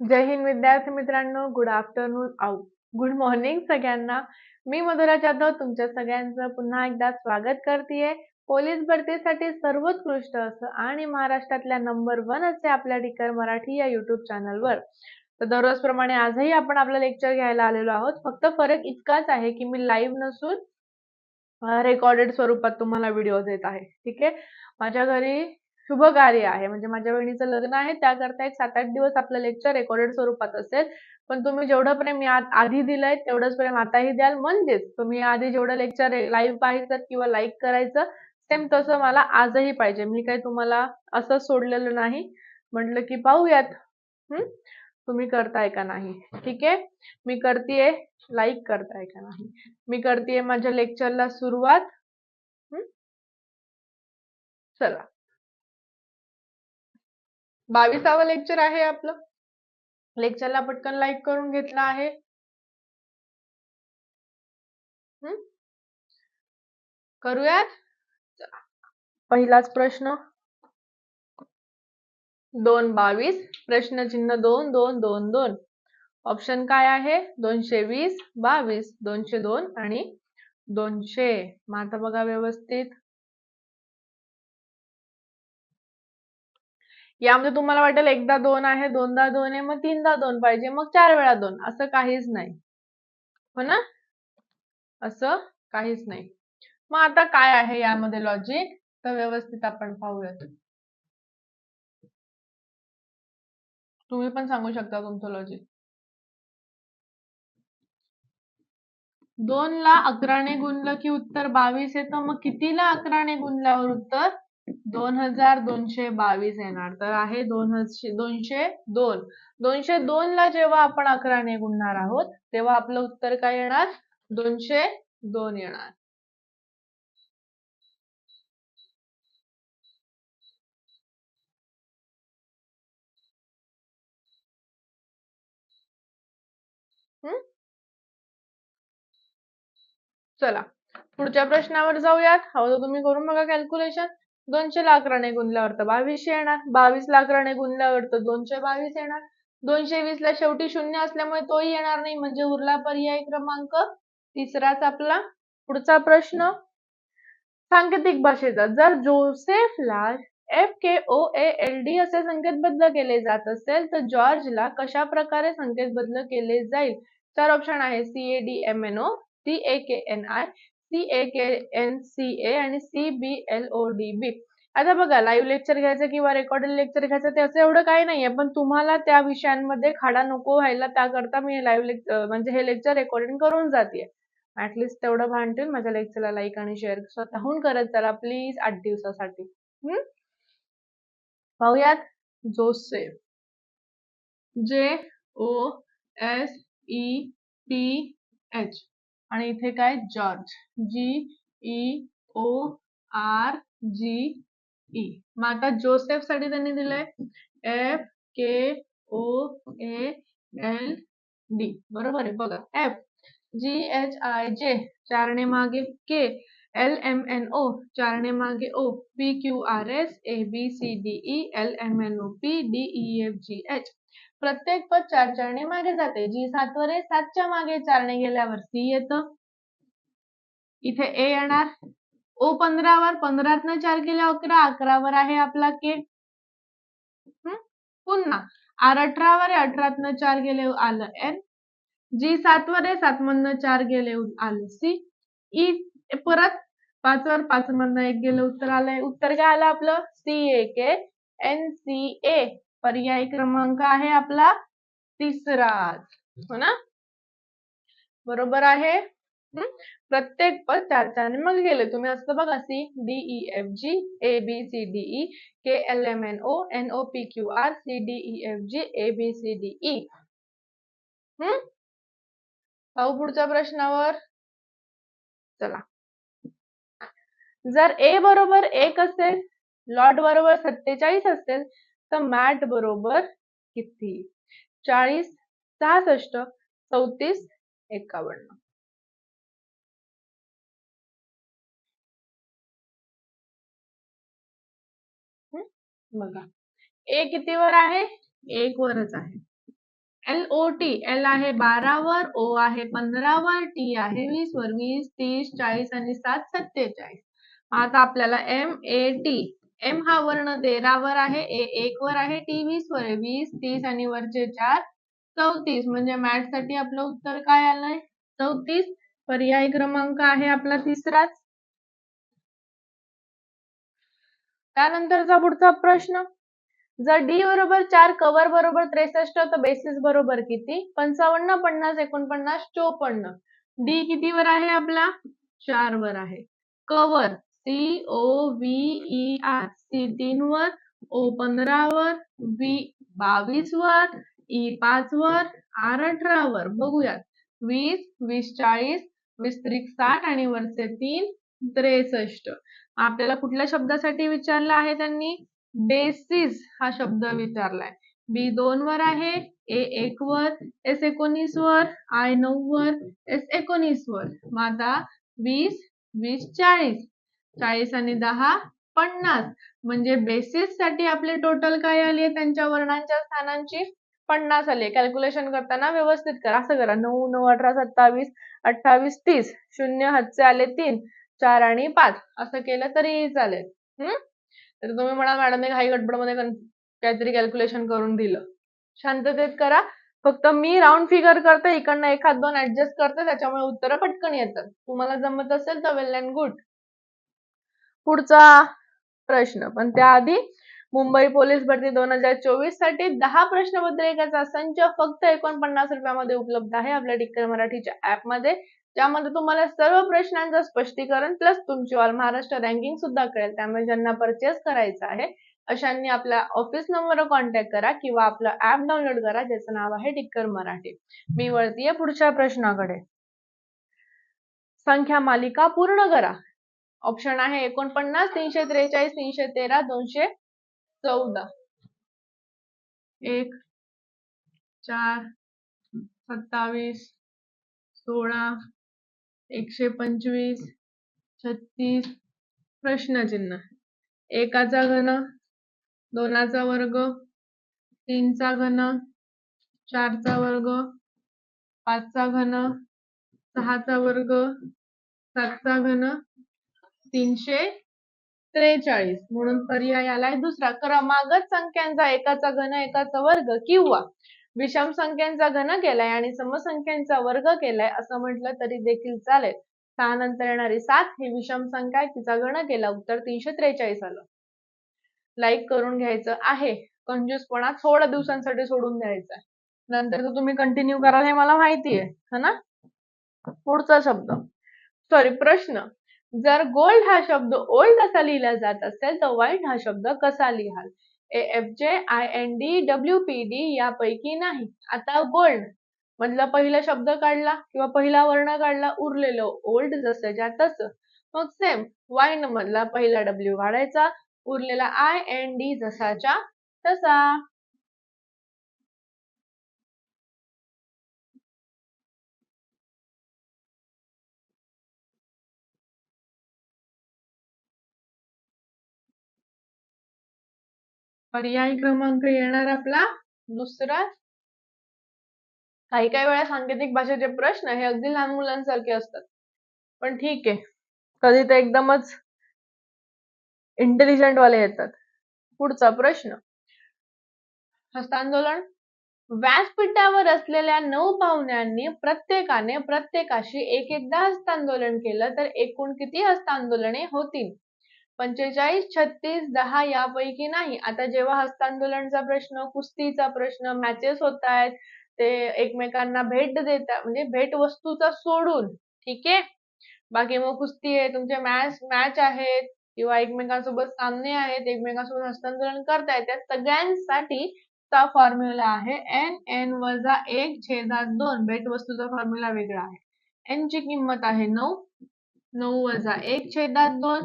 जय हिंद विद्यार्थी मित्रांनो गुड आफ्टरनून आऊ गुड मॉर्निंग सगळ्यांना. मी मधुरा जाधव तुमच्या सगळ्यांचं पुन्हा एकदा स्वागत करतेय. पोलीस भरतीसाठी सर्वोत्कृष्ट असं आणि महाराष्ट्रातल्या नंबर वन असे आपल्या डिकर मराठी या युट्यूब चॅनलवर तर दररोज प्रमाणे आजही आपण आपलं लेक्चर घ्यायला आलेलो आहोत. फक्त फरक इतकाच आहे की मी लाईव्ह नसून रेकॉर्डेड स्वरूपात तुम्हाला व्हिडिओ देत आहे. ठीक आहे? माझ्या घरी शुभ कार्य आहे. म्हणजे माझ्या बहिणीचं लग्न आहे. त्याकरता एक सात आठ दिवस आपलं लेक्चर रेकॉर्डेड स्वरूपात असेल. पण तुम्ही जेवढं प्रेम आधी दिलंय तेवढंच प्रेम आताही द्याल. म्हणजेच तुम्ही आधी जेवढं लेक्चर लाईव्ह पाहायचं किंवा लाईक करायचं सेम तसं मला आजही पाहिजे. मी काही तुम्हाला असं सोडलेलं नाही. म्हटलं की पाहूयात. हम्म तुम्ही करताय का नाही? ठीक आहे? मी करतेय. लाईक करताय का नाही? मी करतेय माझ्या लेक्चरला सुरुवात. चला. बावीसावं लेक्चर आहे आपलं. लेक्चरला पटकन लाईक करून घेतला आहे. करूयात? पहिलाच प्रश्न. दोन बावीस प्रश्नचिन्ह दोन दोन दोन दोन. ऑप्शन काय आहे? दोनशे वीस बावीस दोनशे दोन आणि दोनशे. मग आता बघा व्यवस्थित. यामध्ये तुम्हाला वाटेल एकदा दोन आहे दोनदा दोन आहे मग तीनदा दोन पाहिजे मग चार वेळा दोन. असं काहीच नाही. हो ना? असं काहीच नाही. मग आता काय आहे यामध्ये लॉजिक तर व्यवस्थित आपण पाहूयात. तुम्ही पण सांगू शकता तुमचं लॉजिक दोन ला अकराने गुणलं की उत्तर बावीस येतं मग कितीला अकराने गुणल्यावर उत्तर? दोन हजार दोनशे बावीस येणार. तर आहे दोन दोनशे दोन. दोनशे दोन ला जेव्हा आपण अकराने गुणणार आहोत तेव्हा आपलं उत्तर काय येणार? दोनशे दोन येणार. चला. पुढच्या प्रश्नावर जाऊयात. हवं तुम्ही करून बघा कॅल्क्युलेशन दोनशे लाकराने गुणल्यावर तर बावीसशे येणार. बावीस लाकराने गुणल्यावर तर दोनशे बावीस येणार. दोनशे वीस ला शेवटी शून्य असल्यामुळे तोही येणार नाही. म्हणजे उरला पर्याय क्रमांक तिसराच आपला पुढचा प्रश्न. सांकेतिक भाषेचा जर जोसेफला F K O A L D असे संकेत बदल केले जात असेल तर जॉर्जला कशा प्रकारे संकेत बदल केले जाईल? चार ऑप्शन आहे C A D M N O C A K N I C A K N C A आणि C B L O D B आता बघा लाईव्ह लेक्चर घ्यायचं किंवा रेकॉर्डेड लेक्चर घ्यायचं त्याचं एवढं काही नाहीये. पण तुम्हाला त्या विषयांमध्ये खाडा नको व्हायला त्याकरता मी लाईव्ह लेक्चर म्हणजे हे लेक्चर रेकॉर्डिंग करून जाते ऍटलिस्ट तेवढं भान ठेवून माझ्या लेक्चरला लाईक आणि शेअर स्वतःहून करत चला प्लीज आठ दिवसासाठी. हम्म पाहूयात Joseph J O S E P H. आणि इथे काय? George. G, E, O, R, G, E. मग आता जोसेफ साठी त्यांनी दिलंय F, K, O, A, L, D. बरोबर आहे. बघा. F, G, H, I, J. चारने मागे K. L, M, N, O. चारने मागे O. P, Q, R, S, A, B, C, D, E. L, M, N, O, P, D, E, F, G, H. प्रत्येक पद चार चारने मागे जाते. जी सातवर आहे सातच्या मागे चारने गेल्यावर सी येतं. इथे ए येणार. ओ पंधरावर पंधरातनं चार केल्या अकरा अकरावर आहे आपला के पुन्हा. आर अठरावर आहे अठरातनं चार गेले आलं एन जी सातवर आहे सात मधनं चार गेले आलं सी ई e परत पाचवर पाच मधनं एक गेलं उत्तर आलंय. उत्तर काय आलं आपलं? C A K N C A पर्याय क्रमांक आहे आपला तिसरा. हो ना? बरोबर आहे? प्रत्येक पद चार चार मग गेले. तुम्ही असं बघा C D E F G A B C D E K L M N O N O P Q R C D E F G A B C D E हम्म पाहू पुढच्या प्रश्नावर. चला. जर ए बरोबर एक असेल लॉट बरोबर सत्तेचाळीस असेल तर मॅट बरोबर किती? चाळीस सहासष्ट चौतीस एकावन्न. बघा. ए कितीवर आहे? एक वरच आहे. L O T. एल आहे बारावर ओ आहे पंधरावर टी आहे वीस वर वीस तीस चाळीस आणि सात सत्तेचाळीस. आता आपल्याला एम ए टी. एम हा वर्ण तेरावर आहे ए एक वर आहे टी वीस वर आहे वीस तीस आणि वरचे चार चौतीस. म्हणजे मॅथसाठी आपलं उत्तर काय आलंय? चौतीस. पर्याय क्रमांक आहे आपला तिसराच. त्यानंतरचा पुढचा प्रश्न. जर डी बरोबर चार कवर बरोबर त्रेसष्ट तर बेसिस बरोबर किती? पंचावन्न पन्नास एकोणपन्नास चोपन्न. डी कितीवर आहे आपला? चार वर आहे. Cover C O V E R C तीन वर ओ पंधरा वर व्ही बावीस वर ई e पाच वर आर अठरा वर बघूयात. वीस वीस चाळीस वीस त्रिक साठ आणि वरचे तीन त्रेसष्ट. आपल्याला कुठल्या शब्दासाठी विचारलं आहे त्यांनी? बेसिस हा शब्द विचारलाय. बी दोन वर आहे ए एक वर एस एकोणीस वर आय नऊ वर एस एकोणीस वर मग आता वीस वीस चाळीस. चाळीस आणि दहा पन्नास. म्हणजे बेसिससाठी आपले टोटल काय आले त्यांच्या वर्णांच्या स्थानांची पन्नास आले कॅल्क्युलेशन करताना व्यवस्थित करा. असं करा. नऊ नऊ अठरा सत्तावीस अठ्ठावीस तीस. शून्य हातचे आले तीन चार आणि पाच. असं केलं तरीही चालेल. हम्म? तर तुम्ही म्हणा मॅडम घाई गडबडमध्ये काहीतरी कॅल्क्युलेशन करून दिलं. शांततेत करा. फक्त मी राऊंड फिगर करते. इकडनं एखाद दोन ऍडजस्ट करते. त्याच्यामुळे उत्तर पटकन येतात. तुम्हाला जमत असेल तर वेल अँड गुड पुढचा प्रश्न. पण त्याआधी मुंबई पोलीस भरती दोन हजार चोवीससाठी दहा प्रश्नपत्रिकेचा संच फक्त एकोणपन्नास रुपयामध्ये उपलब्ध आहे आपल्या टिक्कर मराठीच्या ऍपमध्ये ज्यामध्ये तुम्हाला सर्व प्रश्नांचं स्पष्टीकरण प्लस तुमची ऑल महाराष्ट्र रँकिंग सुद्धा कळेल. त्यामुळे ज्यांना परचेस करायचं आहे अशांनी आपल्या ऑफिस नंबरवर कॉन्टॅक्ट करा किंवा आपलं ऍप डाउनलोड करा ज्याचं नाव आहे टिक्कर मराठी. मी वळतीये पुढच्या प्रश्नाकडे. संख्या मालिका पूर्ण करा. ऑप्शन आहे एकोणपन्नास तीनशे त्रेचाळीस तीनशे तेरा दोनशे चौदा. एक चार सत्तावीस सोळा एकशे पंचवीस छत्तीस प्रश्नचिन्ह. एकाचा घन दोनाचा वर्ग तीनचा घन चारचा वर्ग पाचचा घन सहाचा वर्ग सातचा घन तीनशे त्रेचाळीस. म्हणून पर्याय आलाय दुसरा. क्रमागत संख्यांचा एकाचा घन एकाचा वर्ग किंवा विषम संख्यांचा घन केलाय आणि समसंख्यांचा वर्ग केलाय असं म्हटलं तरी देखील चालेल. सहा नंतर येणारी सात ही विषम संख्या आहे तिचा घन केला. उत्तर तीनशे त्रेचाळीस आलं. लाईक करून घ्यायचं आहे. कंजूसपणा थोड्या दिवसांसाठी सोडून द्यायचा आहे. नंतर तुम्ही कंटिन्यू कराल हे मला माहिती आहे ना? पुढचा शब्द. सॉरी प्रश्न. जर गोल्ड हा शब्द ओल्ड असा लिहिला जात असेल तर व्हाईट हा शब्द कसा लिहाल? A F J I N D W P D यापैकी नाही. आता गोल्ड मधला पहिला शब्द काढला किंवा पहिला वर्ण काढला उरलेलं ओल्ड जसंच्या तसं. मग सेम वाईन मधला पहिला डब्ल्यू काढायचा उरलेला आय एन डी जसाच्या तसा. पर्याय क्रमांक येणार आपला दुसरा. काही काही वेळा सांकेतिक भाषेचे प्रश्न हे अगदी लहान मुलांसारखे असतात. पण ठीक आहे. कधी तर एकदमच इंटेलिजंट वाले येतात. पुढचा प्रश्न. हस्तांदोलन. व्यासपीठावर असलेल्या नऊ पाहुण्यांनी प्रत्येकाने प्रत्येकाशी एक एकदा हस्तांदोलन केलं तर एकूण किती हस्तांदोलने होतील? पंचेचाळीस छत्तीस दहा यापैकी नाही. आता जेव्हा हस्तांदोलनचा प्रश्न कुस्तीचा प्रश्न मॅचेस होत आहेत ते एकमेकांना भेट देतात म्हणजे भेट वस्तूचा सोडून ठीक आहे? बाकी मग कुस्ती आहे तुमचे मॅच मॅच आहेत किंवा एकमेकांसोबत सामने आहेत एकमेकांसोबत हस्तांदोलन करतायत त्या सगळ्यांसाठी चा फॉर्म्युला आहे एन एन वजा एक छेदात दोन. भेट वस्तूचा फॉर्म्युला वेगळा आहे. एन ची किंमत आहे नऊ. नऊ वजा एक छेदात दोन.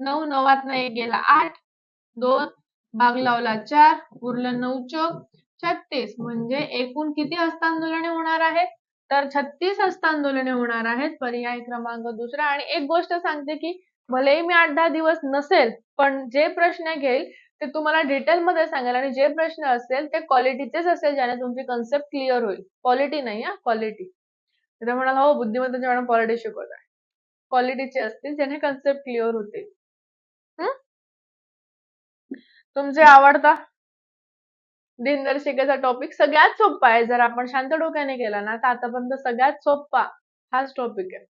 नऊ नवात एक गेला. आठ दोन भाग लावला. चार उरलं नऊ चौक. छत्तीस म्हणजे एकूण किती हस्तांदोलने होणार आहेत? तर छत्तीस हस्तांदोलने होणार आहेत. पर्याय क्रमांक दुसरा. आणि एक गोष्ट सांगते की भलेही मी आठ दहा दिवस नसेल पण जे प्रश्न घेईल ते तुम्हाला डिटेलमध्ये सांगेल. आणि जे प्रश्न असेल ते क्वालिटीचेच असेल ज्याने तुमची कन्सेप्ट क्लिअर होईल. क्वालिटी नाही हा क्वालिटी. तर म्हणाला हो बुद्धिमत्तेचे मॅडम क्वालिटी शिकवत आहे. क्वालिटीचे असतील ज्याने कन्सेप्ट क्लिअर होते तुमचे आवडता दिनदर्शिकेचा टॉपिक सगळ्यात सोपा आहे. जर आपण शांत डोक्याने केला ना तर आतापर्यंत सगळ्यात सोपा हाच टॉपिक आहे.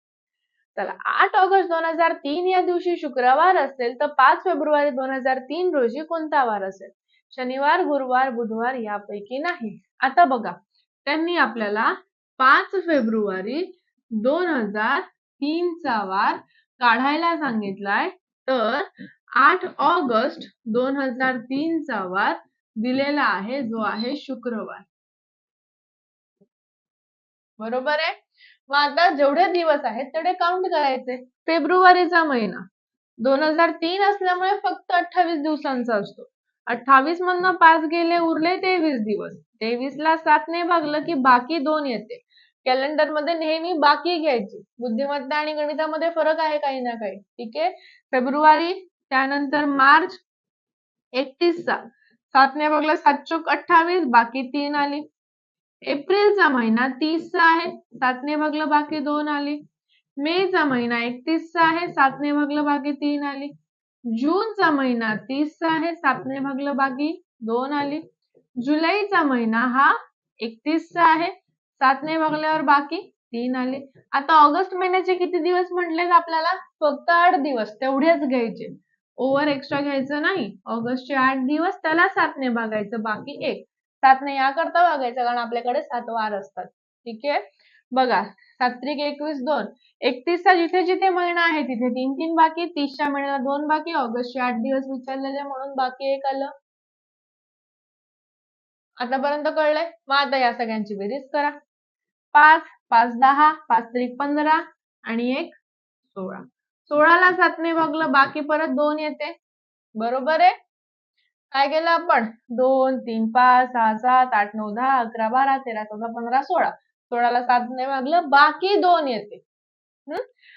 चला आठ ऑगस्ट दोन हजार तीन या दिवशी शुक्रवार असेल तर पाच फेब्रुवारी दोन हजार तीन रोजी कोणता वार असेल? शनिवार गुरुवार बुधवार यापैकी नाही. आता बघा त्यांनी आपल्याला पाच फेब्रुवारी दोन हजार तीनचा वार काढायला सांगितलाय. तर आठ ऑगस्ट दोन हजार तीनचा वार दिलेला आहे जो आहे शुक्रवार. बरोबर आहे? मग आता जेवढे दिवस आहेत तेवढे काउंट करायचे. फेब्रुवारीचा महिना. दोन हजार तीन असल्यामुळे फक्त अठ्ठावीस दिवसांचा असतो. अठ्ठावीस मधनं पाच गेले उरले तेवीस दिवस. तेवीस ला सातने भागलं की बाकी दोन येते. कॅलेंडरमध्ये नेहमी बाकी घ्यायची. बुद्धिमत्ता आणि गणितामध्ये फरक आहे काही ना काही. ठीक आहे? फेब्रुवारी त्यानंतर मार्च एकतीसचा सातने बघला सात चौक अठ्ठावीस बाकी तीन आली. एप्रिलचा महिना तीसचा आहे सातने भागलं बाकी दोन आली. मेचा महिना एकतीसचा आहे सातने भागलं बाकी तीन आली. जूनचा महिना तीसचा आहे सातने भागलं बाकी दोन आली. जुलैचा महिना हा एकतीसचा आहे सातने भागल्यावर बाकी तीन आले. आता ऑगस्ट महिन्याचे किती दिवस म्हटलेत आपल्याला? फक्त आठ दिवस तेवढेच घ्यायचे. ओव्हर एक्स्ट्रा घ्यायचं नाही. ऑगस्टचे आठ दिवस त्याला सातने भागायचं बाकी एक. सातने याकरता भागायचं कारण आपल्याकडे सात वार असतात. ठीक आहे? बघा सात्रिक एकवीस दोन. एकतीसचा जिथे जिथे महिना आहे तिथे तीन तीन बाकी तीसच्या महिन्याला दोन बाकी ऑगस्टचे आठ दिवस विचारलेले म्हणून बाकी एक आलं. आतापर्यंत कळलंय? मग आता या सगळ्यांची बेरीज करा. पाच पाच दहा पाच त्रिक पंधरा आणि एक सोळा. सोळाला सातने भागलं बाकी परत दोन येते. बरोबर आहे? काय केलं आपण? दोन तीन पाच सहा सात आठ नऊ दहा अकरा बारा तेरा चौदा पंधरा सोळा. सोळाला सातने भागलं बाकी दोन येते.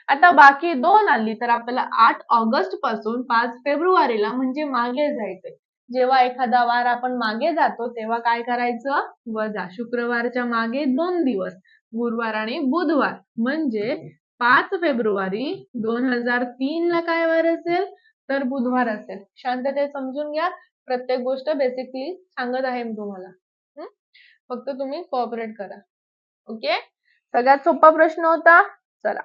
आता बाकी दोन आली तर आपल्याला आठ ऑगस्टपासून पाच फेब्रुवारीला म्हणजे मागे जायचंय. जेव्हा एखादा वार आपण मागे जातो तेव्हा काय करायचं? वजा. शुक्रवारच्या मागे दोन दिवस. गुरुवार आणि बुधवार. म्हणजे पाच फेब्रुवारी दोन हजार तीन ला काय वार असेल? तर बुधवार असेल. शांततेत समजून घ्या. प्रत्येक गोष्ट बेसिकली सांगत आहे मी तुम्हाला. फक्त तुम्ही कोऑपरेट करा. ओके सगळ्यात सोपा प्रश्न होता. चला.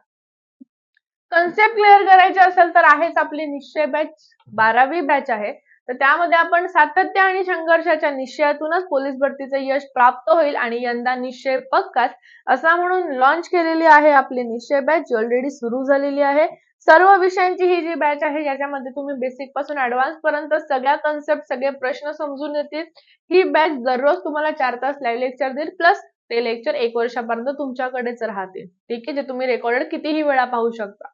कन्सेप्ट क्लिअर करायचे असेल तर आहेच आपली निश्चय बॅच बारावी बॅच आहे. तर त्यामध्ये आपण सातत्य आणि संघर्षाच्या निश्चयातूनच पोलीस भरतीचे यश प्राप्त होईल आणि यंदा निश्चय पक्काच असा म्हणून लॉन्च केलेली आहे आपली निश्चय बॅच ऑलरेडी सुरू झालेली आहे. सर्व विषयांची ही जी बॅच आहे ज्याच्यामध्ये तुम्ही बेसिकपासून ऍडव्हान्स पर्यंत सगळ्या कन्सेप्ट सगळे प्रश्न समजून येतील ही बॅच दररोज तुम्हाला चार तास लाईव्ह लेक्चर देईल प्लस ते लेक्चर एक वर्षापर्यंत तुमच्याकडेच राहतील. ठीक आहे? जे तुम्ही रेकॉर्डेड कितीही वेळा पाहू शकता.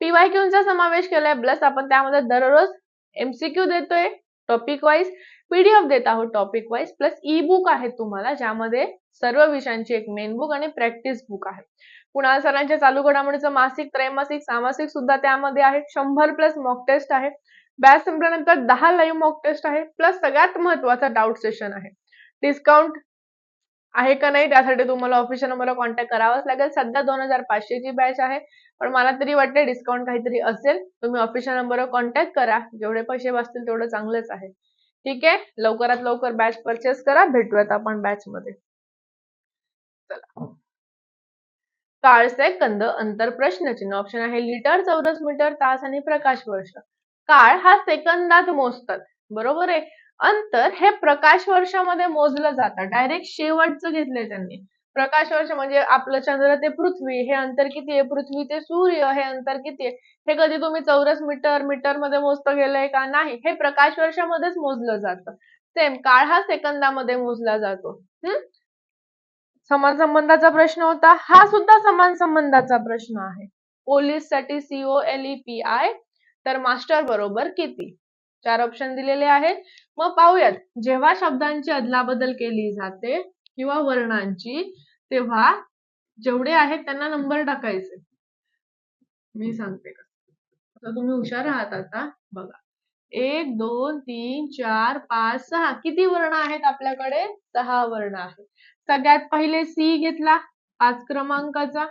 पीवाय पीवायक्यूचा समावेश केलाय प्लस आपण त्यामध्ये दररोज एमसीक्यू देतोय टॉपिक वाईज पीडीएफ देत आहोत topic wise plus e book आहे तुम्हाला ज्यामध्ये सर्व विषयांची एक मेन बुक आणि प्रॅक्टिस बुक आहे. कुणाल सरांच्या चालू घडामोडीचं मासिक त्रैमासिक सामासिक सुद्धा त्यामध्ये आहे. शंभर प्लस मॉक टेस्ट आहे. बॅच संपल्यानंतर दहा लाईव्ह मॉक टेस्ट आहे. प्लस सगळ्यात महत्त्वाचा डाऊट सेशन आहे. डिस्काउंट आहे का नाही त्यासाठी तुम्हाला ऑफिशियल नंबरवर कॉन्टॅक्ट करावाच लागेल. सध्या दोन हजार पाचशेची बॅच आहे पण मला तरी वाटते डिस्काउंट काहीतरी असेल. तुम्ही ऑफिशियल नंबरवर कॉन्टॅक्ट करा. जेवढे पैसे वाचतील तेवढं चांगलंच आहे. ठीक आहे? लवकरात लवकर बॅच परचेस करा. भेटूयात आपण बॅच मध्ये. चला. काळसे कंद अंतर प्रश्नचिन्ह ऑप्शन आहे. लिटर चौरस मीटर तास आणि प्रकाश वर्ष. काळ हा सेकंदात मोजतात. बरोबर आहे? अंतर हे प्रकाश वर्षामध्ये मोजलं जातं. डायरेक्ट शेवटचं घेतलंय त्यांनी. प्रकाश वर्ष म्हणजे आपलं चंद्र ते पृथ्वी हे अंतर किती आहे? पृथ्वी ते सूर्य हे अंतर किती आहे? हे कधी तुम्ही चौरस मीटर मीटरमध्ये मोजतं गेलंय का? नाही. हे प्रकाश वर्षामध्येच मोजलं जातं. सेम काळ हा सेकंदामध्ये मोजला जातो. हम्म समान संबंधाचा प्रश्न होता. हा सुद्धा समान संबंधाचा प्रश्न आहे. पोलीससाठी C O L E P I तर मास्टर बरोबर किती? चार ऑप्शन दिलेले आहेत. मग पाहूयात. जेव्हा शब्दांची अदलाबदल केली जाते किंवा वर्णांची तेव्हा जेवढे आहेत त्यांना नंबर टाकायचे. मी सांगते का? तुम्ही हुशार आहात आता. बघा. एक दोन तीन चार पाच सहा. किती वर्ण आहेत आपल्याकडे? सहा वर्ण आहेत. सगळ्यात पहिले सी घेतला. पाच क्रमांकाचा.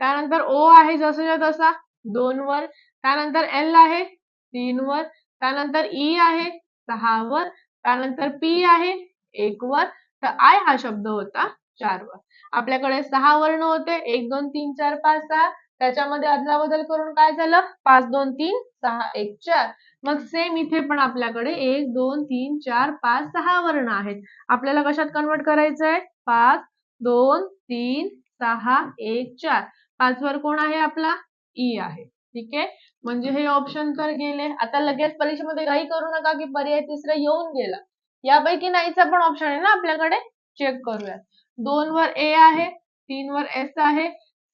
त्यानंतर ओ आहे जसाच्या तसा. दोन वर. त्यानंतर एल आहे. तीन वर. त्यानंतर ई आहे. सहा वर. त्यानंतर पी आहे एक वर. तर आय हा शब्द होता चार वर. आपल्याकडे सहा वर्ण होते एक दोन तीन चार पाच सहा. त्याच्यामध्ये अदला बदल करून काय झालं? पाच दोन तीन सहा एक चार. मग सेम इथे पण आपल्याकडे एक दोन तीन चार पाच सहा वर्ण आहेत. आपल्याला कशात कन्वर्ट करायचं आहे पाच दोन तीन सहा एक चार. पाचवर कोण आहे आपला? ई आहे. ठीक आहे? म्हणजे हे ऑप्शन तर गेले. आता लगेच परीक्षेमध्ये घाई करू नका की पर्याय तिसरा येऊन गेला. यापैकी नाहीचा पण ऑप्शन आहे ना आपल्याकडे? चेक करूया दोन वर ए आहे तीन वर एस आहे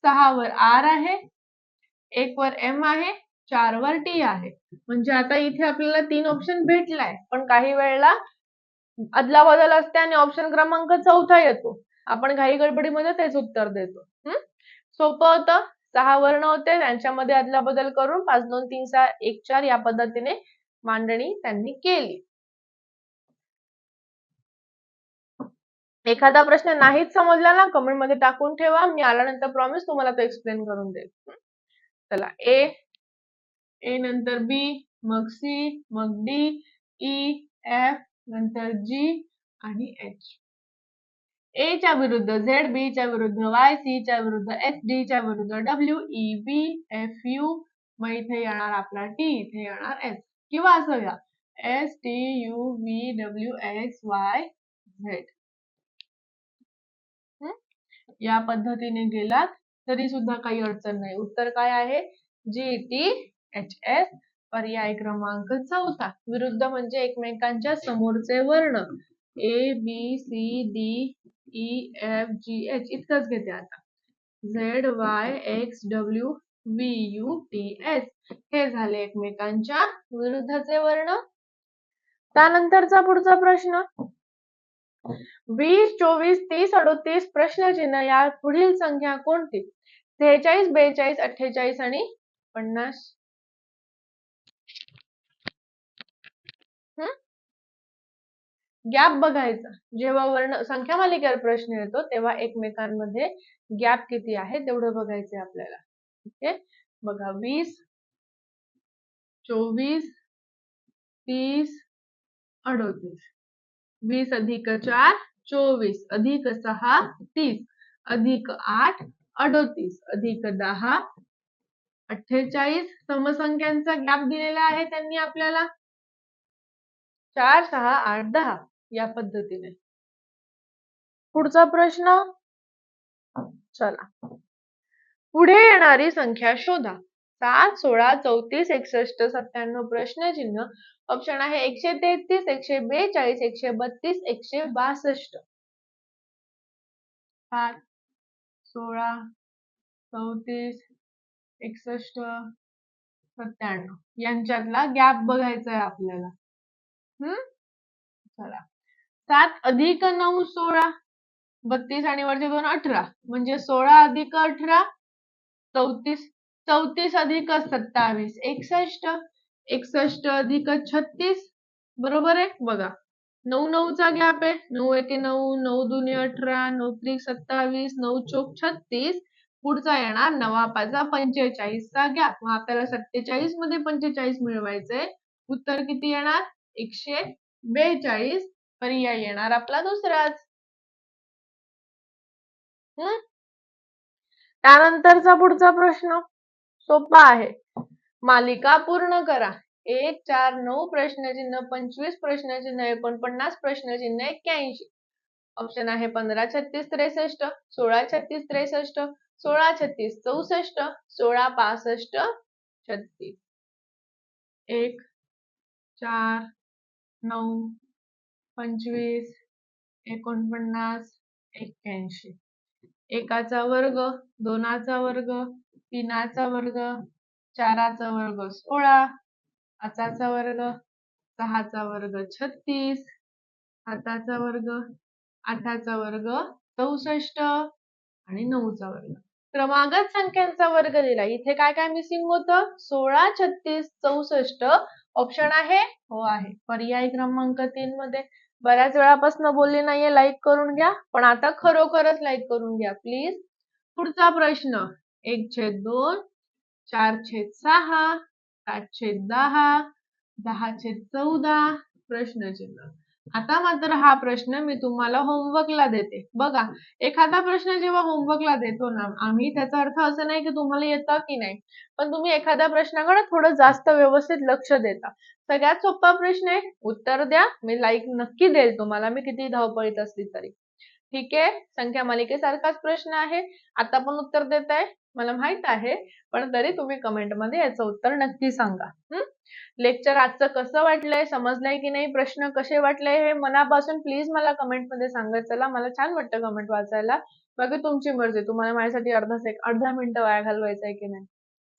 सहा वर आर आहे एक वर एम आहे चार वर टी आहे. म्हणजे आता इथे आपल्याला तीन ऑप्शन भेटलाय. पण काही वेळेला अदला बदल असते आणि ऑप्शन क्रमांक चौथा येतो. आपण घाई गडबडीमध्ये तेच उत्तर देतो. हम्म सोपं होतं? सहा वर्ण होते. त्यांच्यामध्ये अदला बदल करून पाच दोन तीन सहा एक चार या पद्धतीने मांडणी त्यांनी केली. एखादा प्रश्न नाहीच समजला ना कमेंटमध्ये टाकून ठेवा. मी आल्यानंतर प्रॉमिस तुम्हाला तो एक्सप्लेन करून देईल. चला ए ए नंतर बी मग सी मग डी ई एफ नंतर जी आणि एच ए च्या विरुद्ध झेड बी च्या विरुद्ध वाय सी च्या विरुद्ध एस डी च्या विरुद्ध W E B F U मग इथे येणार आपला टी इथे येणार एस किंवा असं घ्या. S T U V W X Y Z या पद्धतीने गेलात तरी सुद्धा काही अडचण नाही. उत्तर काय आहे? जी टी एच एस पर्याय क्रमांक चौथा. विरुद्ध म्हणजे एकमेकांच्या समोरचे वर्ण. A B C D E F G H इतकंच घेते आता. Z Y X W V U T S हे झाले एकमेकांच्या विरुद्धचे वर्ण. त्यानंतरचा पुढचा प्रश्न. वीस चोवीस तीस अडोतीस प्रश्नचिन्ह या पुढील संख्या कोणती? सेहेचाळीस बेचाळीस अठ्ठेचाळीस आणि पन्नास. गॅप बघायचा. जेव्हा वर्ण संख्या मालिकेवर प्रश्न येतो तेव्हा एकमेकांमध्ये गॅप किती आहे तेवढं बघायचंय आपल्याला. ठीक आहे बघा वीस चोवीस तीस अडोतीस. वीस अधिक चार चोवीस. अधिक सहा तीस. अधिक आठ अडोतीस. अधिक दहा अठ्ठेचाळीस. समसंख्यांचा गॅप दिलेला आहे त्यांनी आपल्याला. चार सहा आठ दहा. या पद्धतीने. पुढचा प्रश्न? चला. पुढे येणारी संख्या शोधा. सात सोळा चौतीस एकसष्ट सत्त्याण्णव प्रश्नचिन्ह ऑप्शन आहे एकशे तेहतीस एकशे बेचाळीस एकशे बत्तीस एकशे बासष्ट. सात सोळा चौतीस एकसष्ट सत्त्याण्णव. यांच्यातला गॅप बघायचा आहे आपल्याला. हम्म चला. सात अधिक नऊ सोळा. बत्तीस आणि वरचे दोन अठरा. म्हणजे सोळा अधिक अठरा चौतीस चौतीस अधिक सत्तावीस. एकसष्ट एकसष्ट अधिक छत्तीस. बरोबर आहे? बघा. नऊ नऊचा गॅप आहे. नऊ एके नऊ नऊ दुने अठरा नऊ त्रिक सत्तावीस नऊ चोक छत्तीस. पुढचा येणार नवा पाचा पंचेचाळीसचा गॅप मग आपल्याला सत्तेचाळीसमध्ये पंचेचाळीस मिळवायचंय. उत्तर किती येणार? एकशे बेचाळीस. पर्याय येणार आपला दुसराच. हम्म त्यानंतरचा पुढचा प्रश्न सोपा आहे. मालिका पूर्ण करा. एक चार नऊ प्रश्नचिन्ह पंचवीस प्रश्नचिन्ह एकोणपन्नास प्रश्नचिन्ह एक्क्याऐंशी. ऑप्शन आहे पंधरा छत्तीस त्रेसष्ट सोळा छत्तीस त्रेसष्ट सोळा छत्तीस चौसष्ट सोळा पासष्ट छत्तीस. एक चार नऊ पंचवीस एकोणपन्नास एक्क्याऐंशी. एकाचा वर्ग दोनाचा वर्ग तीनाचा वर्ग चाराचा वर्ग सोळा पाचाचा वर्ग सहाचा वर्ग छत्तीस साताचा वर्ग आठाचा वर्ग चौसष्ट आणि नऊचा वर्ग. क्रमागत संख्यांचा वर्ग दिला इथे काय काय मिसिंग होतं? सोळा छत्तीस चौसष्ट ऑप्शन आहे? हो आहे. पर्याय क्रमांक तीन मध्ये. बऱ्याच वेळापासून बोलली नाहीये लाईक करून घ्या. पण आता खरोखरच लाईक करून घ्या प्लीज पुढचा प्रश्न. एक छेद दोन चार छेद सहा सात छेद दहा दहा छेद चौदा प्रश्नचिन्ह. आता मात्र हा प्रश्न मी तुम्हाला होमवर्कला देते. बघा एखादा प्रश्न जेव्हा होमवर्कला देतो ना आम्ही त्याचा अर्थ असं नाही की तुम्हाला येतं की नाही पण तुम्ही एखाद्या प्रश्नाकडे थोडं जास्त व्यवस्थित लक्ष देता. सगळ्यात सोपा प्रश्न आहे उत्तर द्या मी लाईक नक्की देईल तुम्हाला मी किती धावपळीत असली तरी. ठीक आहे? संख्या मालिकेसारखाच प्रश्न आहे. आता पण उत्तर देत आहे. मला माहीत आहे. पण तरी तुम्ही कमेंटमध्ये याचं उत्तर नक्की सांगा. लेक्चर आजचं कसं वाटलंय? समजलंय की नाही? प्रश्न कसे वाटले? हे मनापासून प्लीज मला कमेंटमध्ये सांगत चला मला छान वाटतं कमेंट वाचायला. बाकी तुमची मर्जी. तुम्हाला माझ्यासाठी अर्धा सेक अर्धा मिनिटं वाया घालवायचं आहे की नाही?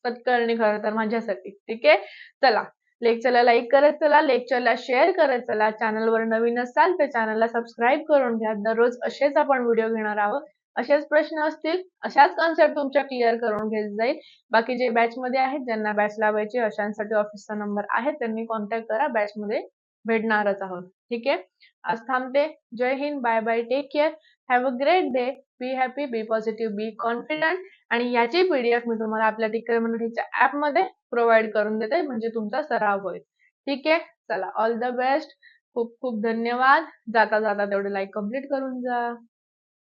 सत्कारणी खरं तर माझ्यासाठी. ठीक आहे? चला. लेक्चरला लाईक करत चला लेक्चरला शेअर करत चला. चॅनलवर नवीन असाल तर चॅनलला सबस्क्राईब करून घ्या. दररोज असेच आपण व्हिडिओ घेणार आहोत. असेच प्रश्न असतील अशाच कॉन्सेप्ट तुमच्या क्लिअर करून घेत जाईल. बाकी जे बॅच मध्ये आहेत ज्यांना बॅच लावायचे अशांसाठी ऑफिसचा नंबर आहे त्यांनी कॉन्टॅक्ट करा. बॅच मध्ये भेटणारच आहोत. ठीक आहे? आज थांबते. जय Hind. Bye bye take care have a great day be happy be positive be confident आणि याची पीडीएफ मी तुम्हाला आपल्या टिकर मराठीच्या ऍपमध्ये प्रोव्हाइड करून देते म्हणजे तुमचा सराव होईल. ठीक आहे? चला ऑल द बेस्ट खूप खूप धन्यवाद. जाता जाता तेवढे लाईक कंप्लीट करून जा.